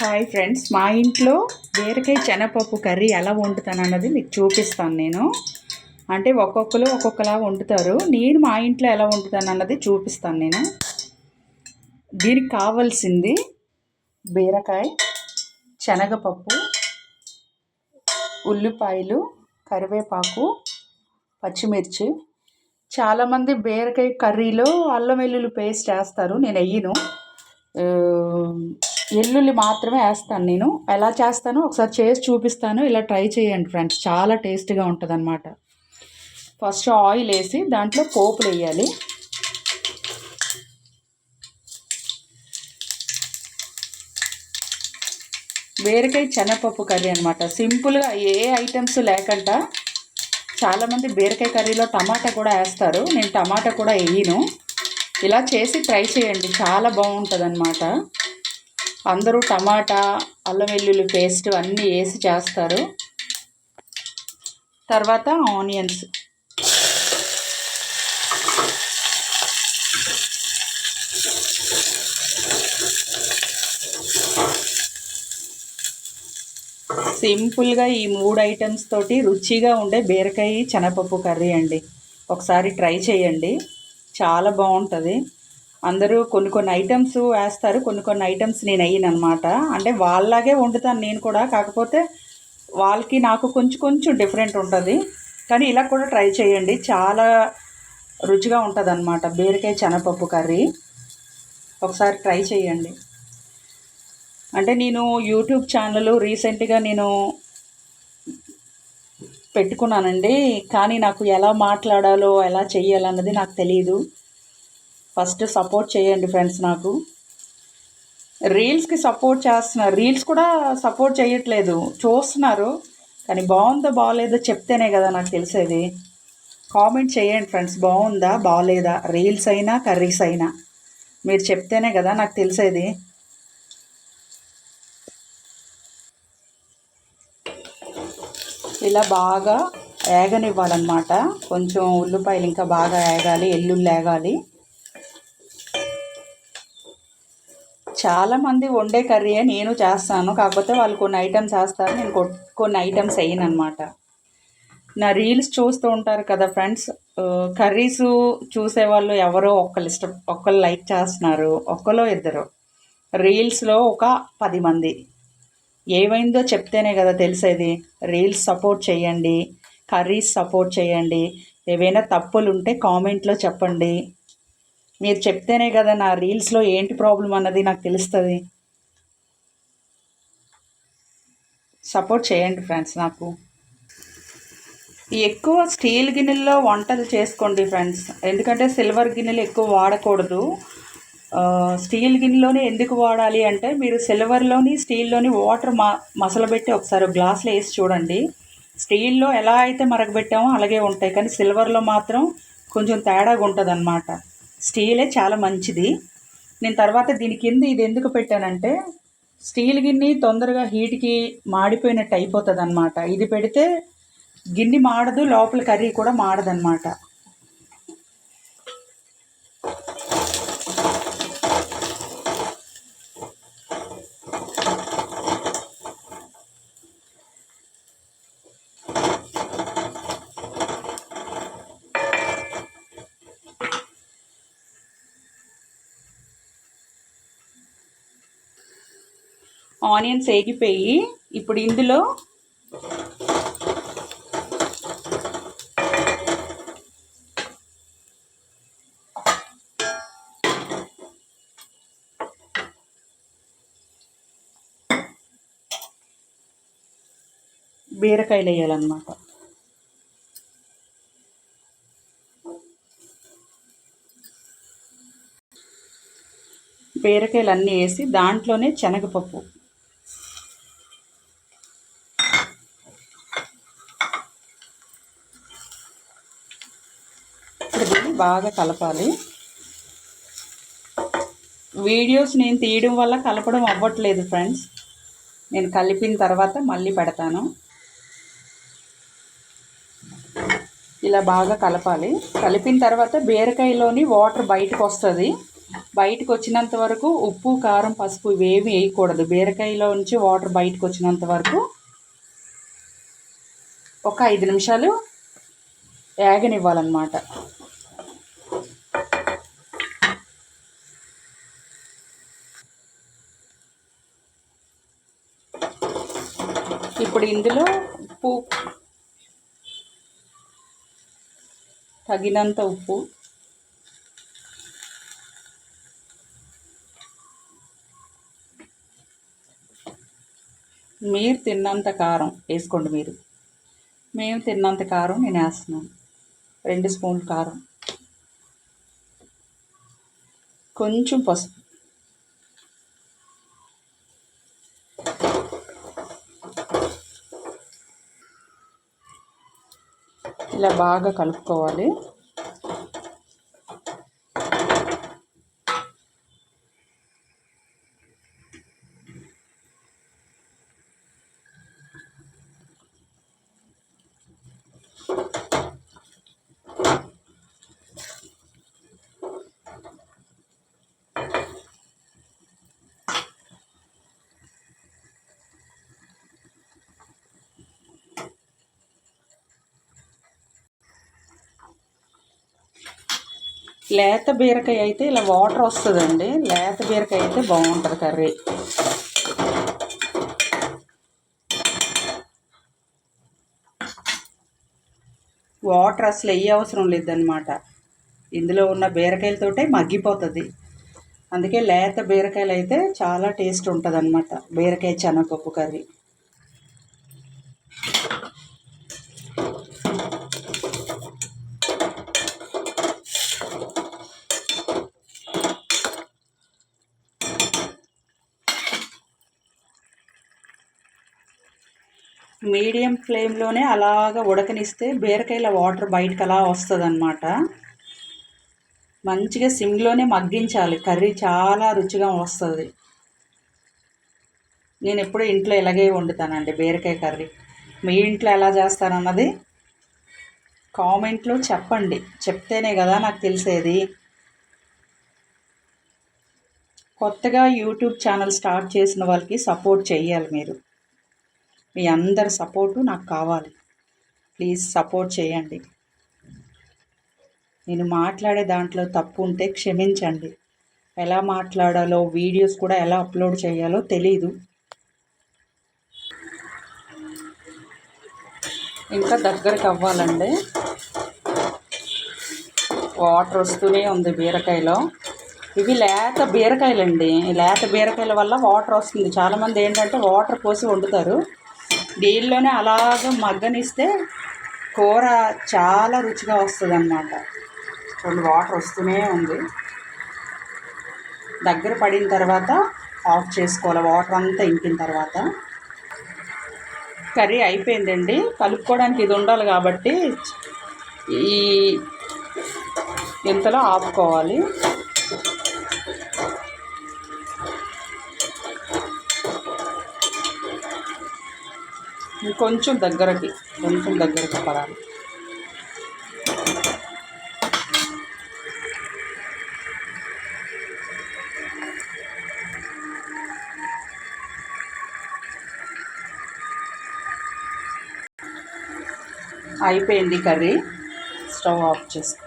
Hi friends మా ఇంట్లో బీరకాయ శనగపప్పు కర్రీ ఎలా వండుతాను అన్నది మీకు చూపిస్తాను నేను. అంటే ఒక్కొక్కరు ఒక్కొక్కలా వండుతారు. నేను మా ఇంట్లో ఎలా వండుతాను అన్నది చూపిస్తాను నేను. దీనికి కావాల్సింది బీరకాయ శనగపప్పు ఉల్లిపాయలు కరివేపాకు పచ్చిమిర్చి. చాలామంది బీరకాయ కర్రీలో అల్లం వెల్లుల్లి పేస్ట్ వేస్తారు. నేను వెయ్యను వెల్లుల్లి మాత్రమే వేస్తాను నేను. ఎలా చేస్తానో ఒకసారి చేసి చూపిస్తాను. ఇలా ట్రై చేయండి ఫ్రెండ్స్. చాలా టేస్ట్గా ఉంటుంది అనమాట ఫస్ట్ ఆయిల్ వేసి దాంట్లో పోపులు వేయాలి. బీరకాయ శనగపప్పు కర్రీ అనమాట సింపుల్గా ఏ ఐటమ్స్ లేకుండా చాలామంది బీరకాయ కర్రీలో టమాటా కూడా వేస్తారు. నేను టమాటా కూడా వేయను. ఇలా చేసి ట్రై చేయండి. చాలా బాగుంటుంది అనమాట అందరూ టమాటా అల్లం వెల్లుల్లి పేస్ట్ అన్నీ వేసి చేస్తారు. తర్వాత ఆనియన్స్. సింపుల్గా ఈ మూడు ఐటమ్స్ తోటి రుచిగా ఉండే బీరకాయ శనగపప్పు కర్రీ అండి. ఒకసారి ట్రై చేయండి. చాలా బాగుంటుంది. అందరూ కొన్ని కొన్ని ఐటమ్స్ వేస్తారు కొన్ని కొన్ని ఐటమ్స్ నేను అయ్యానమాట అంటే వాళ్ళలాగే వండుతాను నేను కూడా. కాకపోతే వాళ్ళకి నాకు కొంచెం కొంచెం డిఫరెంట్ ఉంటుంది. కానీ ఇలా కూడా ట్రై చేయండి. చాలా రుచిగా ఉంటుంది అనమాట బీరకాయ శనగపప్పు కర్రీ. ఒకసారి ట్రై చేయండి. అంటే నేను యూట్యూబ్ ఛానల్ రీసెంట్గా నేను పెట్టుకున్నానండి. కానీ నాకు ఎలా మాట్లాడాలో ఎలా చెయ్యాలన్నది నాకు తెలియదు ఫస్ట్ సపోర్ట్ చేయండి ఫ్రెండ్స్ నాకు. రీల్స్కి సపోర్ట్ చేస్తున్నారు. రీల్స్ కూడా సపోర్ట్ చేయట్లేదు. చూస్తున్నారు. కానీ బాగుందో బాగలేదో చెప్తేనే కదా నాకు తెలిసేది. కామెంట్ చేయండి ఫ్రెండ్స్. బాగుందా బాగలేదా రీల్స్ అయినా కర్రీస్ అయినా. మీరు చెప్తేనే కదా నాకు తెలిసేది. ఇలా బాగా ఏగనివ్వాలన్నమాట. కొంచెం ఉల్లిపాయలు ఇంకా బాగా ఏగాలి ఎల్లుల్లి ఏగాలి. చాలామంది వండే కర్రీయే నేను చేస్తాను. కాకపోతే వాళ్ళు కొన్ని ఐటమ్స్ వేస్తారు నేను కొ- కొన్ని ఐటమ్స్ వేయను అనమాట నా రీల్స్ చూస్తూ ఉంటారు కదా ఫ్రెండ్స్ కర్రీస్ చూసేవాళ్ళు ఎవరో ఒకళ్ళు ఇష్టం ఒక్కళ్ళు లైక్ చేస్తున్నారు. ఒక్కలో ఇద్దరు. రీల్స్లో ఒక పది మంది. ఏమైందో చెప్తేనే కదా తెలిసేది. రీల్స్ సపోర్ట్ చేయండి. కర్రీస్ సపోర్ట్ చేయండి. ఏవైనా తప్పులు ఉంటే కామెంట్లో చెప్పండి. మీరు చెప్తేనే కదా నా రీల్స్లో ఏంటి ప్రాబ్లం అన్నది నాకు తెలుస్తుంది. సపోర్ట్ చేయండి ఫ్రెండ్స్ నాకు. ఎక్కువ స్టీల్ గిన్నెల్లో వంటలు చేసుకోండి ఫ్రెండ్స్. ఎందుకంటే సిల్వర్ గిన్నెలు ఎక్కువ వాడకూడదు. స్టీల్ గిన్నెలోనే ఎందుకు వాడాలి అంటే మీరు సిల్వర్లోని స్టీల్లోని వాటర్ మా మసలబెట్టి ఒకసారి గ్లాస్లో వేసి చూడండి. స్టీల్లో ఎలా అయితే మరగబెట్టామో అలాగే ఉంటాయి. కానీ సిల్వర్లో మాత్రం కొంచెం తేడాగా ఉంటుంది అన్నమాట స్టీలే చాలా మంచిది. నేను తర్వాత దీని కింద ఇది ఎందుకు పెట్టానంటే స్టీల్ గిన్నె తొందరగా హీట్కి మాడిపోయినట్టు అయిపోతుంది అనమాట ఇది పెడితే గిన్నె మాడదు లోపల కర్రీ కూడా మాడదనమాట ఆనియన్స్ వేగిపోయి ఇప్పుడు ఇందులో బీరకాయలు వేయాలన్నమాట. బీరకాయలు అన్నీ వేసి దాంట్లోనే శనగపప్పు ఇప్పుడు దీన్ని బాగా కలపాలి. వీడియోస్ నేను తీయడం వల్ల కలపడం అవ్వట్లేదు ఫ్రెండ్స్. నేను కలిపిన తర్వాత మళ్ళీ పెడతాను. ఇలా బాగా కలపాలి. కలిపిన తర్వాత బీరకాయలోని వాటర్ బయటకు వస్తుంది. బయటకు వచ్చినంత వరకు ఉప్పు కారం పసుపు ఇవేమి వేయకూడదు. బీరకాయలో నుంచి వాటర్ బయటకు వచ్చినంత వరకు ఒక ఐదు నిమిషాలు వేగనివ్వాలన్నమాట ఇప్పుడు ఇందులో ఉప్పు. తగినంత ఉప్పు. మీరు తిన్నంత కారం వేసుకోండి మీరు. మేము తిన్నంత కారం నేను వేస్తున్నాను. రెండు స్పూన్లు కారం. కొంచెం పసుపు. ఇలా బాగా కలుపుకోవాలి. లేత బీరకాయ అయితే ఇలా వాటర్ వస్తుందండి. లేత బీరకాయ అయితే బాగుంటుంది కర్రీ. వాటర్ అసలు ఏ అవసరం లేదనమాట ఇందులో ఉన్న బీరకాయలతోటే మగ్గిపోతుంది. అందుకే లేత బీరకాయలు అయితే చాలా టేస్ట్ ఉంటుంది అనమాట బీరకాయ శనగపప్పు కర్రీ. మీడియం ఫ్లేమ్లోనే అలాగ ఉడకనిస్తే బీరకాయల వాటర్ బయటకు అలా వస్తుంది అనమాట మంచిగా సిమ్లోనే మగ్గించాలి. కర్రీ చాలా రుచిగా వస్తుంది. నేను ఎప్పుడు ఇంట్లో ఇలాగే వండుతానండి బీరకాయ కర్రీ. మీ ఇంట్లో ఎలా చేస్తానన్నది కామెంట్లో చెప్పండి. చెప్తేనే కదా నాకు తెలిసేది. కొత్తగా యూట్యూబ్ ఛానల్ స్టార్ట్ చేసిన వాళ్ళకి సపోర్ట్ చేయాలి మీరు. మీ అందరి సపోర్టు నాకు కావాలి. ప్లీజ్ సపోర్ట్ చేయండి. నేను మాట్లాడే దాంట్లో తప్పు ఉంటే క్షమించండి. ఎలా మాట్లాడాలో వీడియోస్ కూడా ఎలా అప్లోడ్ చేయాలో తెలీదు. ఇంకా దగ్గరకు అవ్వాలండి. వాటర్ వస్తూనే ఉంది బీరకాయలో. ఇవి లేత బీరకాయలండి. లేత బీరకాయల వల్ల వాటర్ వస్తుంది. చాలామంది ఏంటంటే వాటర్ పోసి వండుతారు. దీనిలోనే అలాగ మగ్గనిస్తే కూర చాలా రుచిగా వస్తుంది అన్నమాట రెండు వాటర్ వస్తూనే ఉంది. దగ్గర పడిన తర్వాత ఆఫ్ చేసుకోవాలి. వాటర్ అంతా ఇంకిన తర్వాత. కర్రీ అయిపోయిందండి. కలుపుకోవడానికి ఇది ఉండాలి కాబట్టి ఈ ఇంతలో ఆపుకోవాలి. ఇంకొంచెం దగ్గరకి కొంచెం దగ్గరకి పడాలి. అయిపోయింది కర్రీ. స్టవ్ ఆఫ్ చేసుకో